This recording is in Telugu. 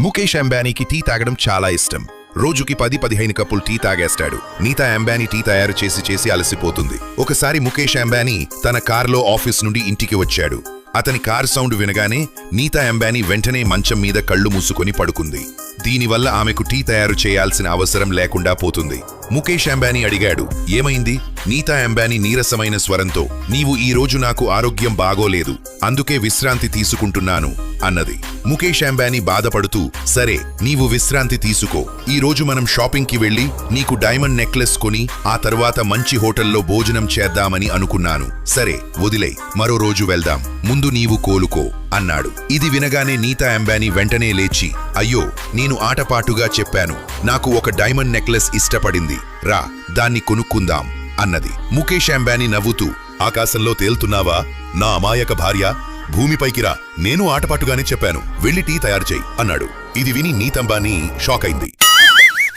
ముఖేష్ అంబానీకి టీ తాగడం చాలా ఇష్టం. రోజుకి పది పదిహేను కప్పులు టీ తాగేస్తాడు. నీతా అంబానీ టీ తయారు చేసి చేసి అలసిపోతుంది. ఒకసారి ముఖేష్ అంబానీ తన కారులో ఆఫీస్ నుండి ఇంటికి వచ్చాడు. అతని కార్ సౌండ్ వినగానే నీతా అంబానీ వెంటనే మంచం మీద కళ్ళు మూసుకొని పడుకుంది. దీనివల్ల ఆమెకు టీ తయారు చేయాల్సిన అవసరం లేకుండా పోతుంది. ముఖేష్ అంబానీ అడిగాడు ఏమైంది? నీతా అంబానీ నీరసమైన స్వరంతో నీవు ఈ రోజు నాకు ఆరోగ్యం బాగోలేదు. అందుకే విశ్రాంతి తీసుకుంటున్నాను. అన్నది. ముఖేష్ అంబానీ బాధపడుతూ సరే నీవు విశ్రాంతి తీసుకో. ఈ రోజు మనం షాపింగ్కి వెళ్ళి నీకు డైమండ్ నెక్లెస్ కొని ఆ తర్వాత మంచి హోటల్లో భోజనం చేద్దామని అనుకున్నాను. సరే వదిలే మరో రోజు వెళ్దాం. ముందు నీవు కోలుకో అన్నాడు. ఇది వినగానే నీతా అంబానీ వెంటనే లేచి అయ్యో నేను ఆటపాటుగా చెప్పాను. నాకు ఒక డైమండ్ నెక్లెస్ ఇష్టపడింది. రా దాన్ని కొనుక్కుందాం అన్నది. ముఖేష్ అంబానీ నవ్వుతూ ఆకాశంలో తేల్తున్నావా? నా అమాయక భార్య భూమిపైకి రా. నేను ఆటపాటుగానే చెప్పాను. వెళ్ళి టీ తయారు చేయి అన్నాడు. ఇది విని నీతంబాని షాక్ అయింది